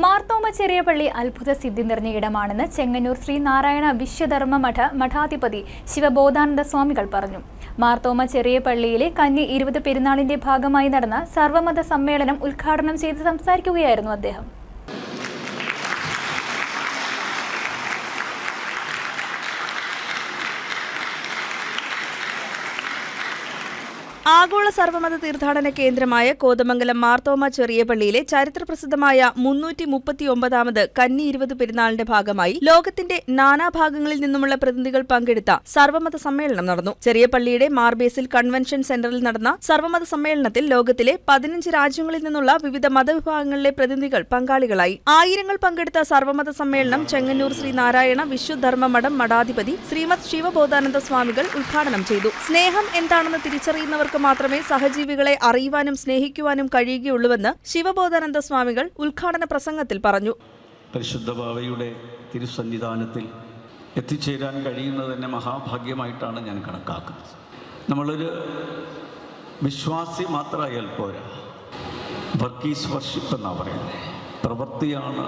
മാർത്തോമ ചെറിയപള്ളി അത്ഭുത സിദ്ധി നിറഞ്ഞ ഇടമാണെന്ന് ചെങ്ങന്നൂർ ശ്രീനാരായണ വിശ്വധർമ്മ മഠ മഠാധിപതി ശിവബോധാനന്ദ സ്വാമികൾ പറഞ്ഞു. മാർത്തോമ ചെറിയ പള്ളിയിലെ കന്നി ഇരുപത് പെരുന്നാളിന്റെ ഭാഗമായി നടന്ന സർവമത സമ്മേളനം ഉദ്ഘാടനം ചെയ്ത് സംസാരിക്കുകയായിരുന്നു അദ്ദേഹം. ആഗോള സർവമത തീർത്ഥാടന കേന്ദ്രമായ കോതമംഗലം മാർത്തോമ ചെറിയ പള്ളിയിലെ ചരിത്രപ്രസിദ്ധമായ മുന്നൂറ്റി മുപ്പത്തിയൊമ്പതാമത് കന്നി ഇരുപത് പെരുന്നാളിന്റെ ഭാഗമായി ലോകത്തിന്റെ നാനാഭാഗങ്ങളിൽ നിന്നുമുള്ള പ്രതിനിധികൾ പങ്കെടുത്ത സർവമത സമ്മേളനം നടന്നു. ചെറിയ പള്ളിയുടെ മാർബേസിൽ കൺവെൻഷൻ സെന്ററിൽ നടന്ന സർവമത സമ്മേളനത്തിൽ ലോകത്തിലെ പതിനഞ്ച് രാജ്യങ്ങളിൽ നിന്നുള്ള വിവിധ മതവിഭാഗങ്ങളിലെ പ്രതിനിധികൾ പങ്കാളികളായി. ആയിരങ്ങൾ പങ്കെടുത്ത സർവമത സമ്മേളനം ചെങ്ങന്നൂർ ശ്രീ നാരായണ വിശ്വധർമ്മ മഠം മഠാധിപതി ശ്രീമത് ശിവബോധാനന്ദ സ്വാമികൾ ഉദ്ഘാടനം ചെയ്തു. സ്നേഹം എന്താണെന്ന് തിരിച്ചറിയുന്നവർക്ക് മാത്രമേ സഹജീവികളെ അറിയുവാനും സ്നേഹിക്കുവാനും കഴിയുകയുള്ളൂവെന്ന് ശിവബോധാനന്ദ സ്വാമികൾ ഉദ്ഘാടന പ്രസംഗത്തിൽ പറഞ്ഞു. പരിശുദ്ധ ബാവയുടെ തിരുസന്നിധാനത്തിൽ എത്തിച്ചേരാൻ കഴിയുന്നത് തന്നെ മഹാഭാഗ്യമായിട്ടാണ് ഞാൻ കണക്കാക്കുന്നത്. നമ്മളൊരു വിശ്വാസി മാത്രമായാൽ പോരാ. വർക്കീസ് വർഷിപ്പ് എന്നാണ് പറയുന്നത് പ്രവൃത്തിയാണ്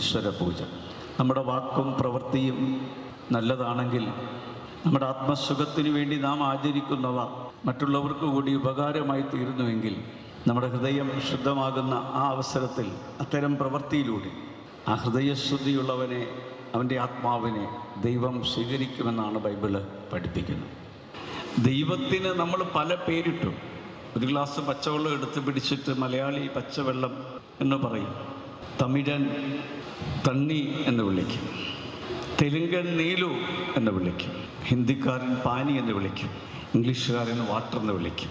ഈശ്വര പൂജ നമ്മുടെ വാക്കും പ്രവൃത്തിയും നല്ലതാണെങ്കിൽ നമ്മുടെ ആത്മസുഖത്തിന് വേണ്ടി നാം ആചരിക്കുന്നവ മറ്റുള്ളവർക്ക് കൂടി ഉപകാരമായി തീരുന്നുവെങ്കിൽ നമ്മുടെ ഹൃദയം ശുദ്ധമാകുന്ന ആ അവസരത്തിൽ അത്തരം പ്രവൃത്തിയിലൂടെ ആ ഹൃദയശുദ്ധിയുള്ളവനെ അവന്റെ ആത്മാവിനെ ദൈവം സ്വീകരിക്കുമെന്നാണ് ബൈബിൾ പഠിപ്പിക്കുന്നത്. ദൈവത്തിന് നമ്മൾ പല പേരിട്ടു. ഒരു ഗ്ലാസ് പച്ചവെള്ളം എടുത്ത് പിടിച്ചിട്ട് മലയാളി പച്ചവെള്ളം എന്ന് പറയും. തമിഴൻ തണ്ണി എന്ന് വിളിക്കും. തെലുങ്കൻ നീലു എന്ന് വിളിക്കും. ഹിന്ദിക്കാരൻ പാനി എന്ന് വിളിക്കും. ഇംഗ്ലീഷുകാരൻ വാട്ടർ എന്ന് വിളിക്കും.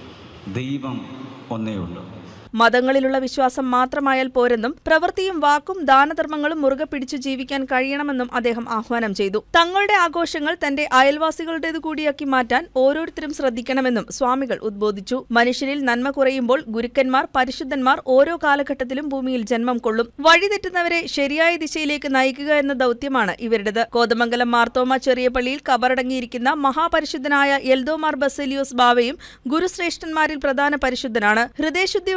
ദൈവം ഒന്നേ ഉള്ളൂ. മതങ്ങളിലുള്ള വിശ്വാസം മാത്രമായാൽ പോരെന്നും പ്രവൃത്തിയും വാക്കും ദാനധർമ്മങ്ങളും മുറുകെ പിടിച്ചു ജീവിക്കാൻ കഴിയണമെന്നും അദ്ദേഹം ആഹ്വാനം ചെയ്തു. തങ്ങളുടെ ആഘോഷങ്ങൾ തന്റെ അയൽവാസികളുടേതു കൂടിയാക്കി മാറ്റാൻ ഓരോരുത്തരും ശ്രദ്ധിക്കണമെന്നും സ്വാമികൾ ഉദ്ബോധിച്ചു. മനുഷ്യരിൽ നന്മ കുറയുമ്പോൾ ഗുരുക്കന്മാർ പരിശുദ്ധന്മാർ ഓരോ കാലഘട്ടത്തിലും ഭൂമിയിൽ ജന്മം കൊള്ളും. വഴിതെറ്റുന്നവരെ ശരിയായ ദിശയിലേക്ക് നയിക്കുക എന്ന ദൗത്യമാണ് ഇവരുടേത്. കോതമംഗലം മാർത്തോമ ചെറിയ പള്ളിയിൽ കബറടങ്ങിയിരിക്കുന്ന മഹാപരിശുദ്ധനായ എൽദോമാർ ബസേലിയോസ് ബാവയും ഗുരുശ്രേഷ്ഠന്മാരിൽ പ്രധാന പരിശുദ്ധനാണ്.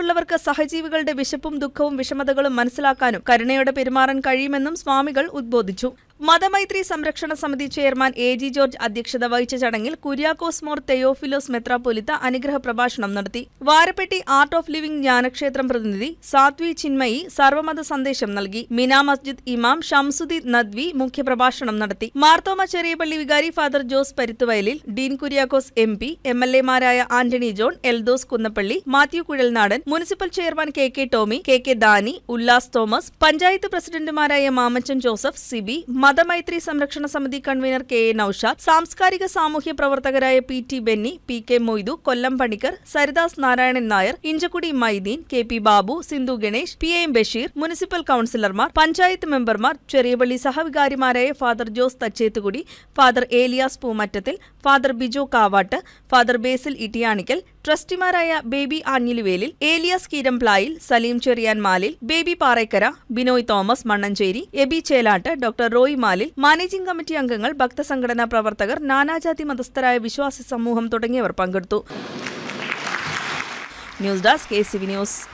ഹൃദയശുദ്ധിയുള്ളവർക്ക് സഹജീവികളുടെ വിശപ്പും ദുഃഖവും വിഷമതകളും മനസ്സിലാക്കാനും കരുണയോടെ പെരുമാറാൻ കഴിയുമെന്നും സ്വാമികൾ ഉദ്ബോധിച്ചു. മതമൈത്രി സംരക്ഷണ സമിതി ചെയർമാൻ എ ജി ജോർജ് അധ്യക്ഷത വഹിച്ച ചടങ്ങിൽ കുര്യാക്കോസ് മോർ തെയോഫിലോസ് മെത്രാപ്പൊലിത്ത അനുഗ്രഹ പ്രഭാഷണം നടത്തി. വാരപ്പെട്ടി ആർട്ട് ഓഫ് ലിവിംഗ് ജ്ഞാനക്ഷേത്രം പ്രതിനിധി സാത്വി ചിന്മയി സർവമത സന്ദേശം നൽകി. മിനാ മസ്ജിദ് ഇമാം ഷംസുദ്ദീൻ നദ്വി മുഖ്യപ്രഭാഷണം നടത്തി. മാർത്തോമ ചെറിയപള്ളി വികാരി father Jose Paruthuvayalil Dean Kuriakose M P M L എമാരായ Antony John Eldhose Kunnappilly Mathew Kuzhalnadan municipal chairman K K Tomy K K Dani Ullas Thomas panchayat പ്രസിഡന്റുമാരായ മാമച്ചൻ ജോസഫ് സിബി മതമൈത്രി സംരക്ഷണ സമിതി കൺവീനർ കെ എ നൌഷാദ് സാംസ്കാരിക സാമൂഹ്യ പ്രവർത്തകരായ P T Benny P K Moidu Kollam Panicker Saridas Narayanan Nair Inchakkudy Maideen K P Babu Sindhu Ganesh P M Basheer municipal കൌൺസിലർമാർ panchayat മെമ്പർമാർ Cheriyapally സഹവികാരിമാരായ father Jose Thachethukudy father Elias Poomattathil father Bijo Kavattu father Basil Ittiyanickal ട്രസ്റ്റിമാരായ Baby Anjiluvelil Elias Keeramplayil Saleem Cherian Malil Baby Parekkara Binoy Thomas Mannancheri Aby Chelattu doctor Roy Malil managing committee അംഗങ്ങൾ ഭക്തസംഘടനാ പ്രവർത്തകർ നാനാജാതി മതസ്ഥരായ വിശ്വാസി സമൂഹം തുടങ്ങിയവർ പങ്കെടുത്തു. News desk V news.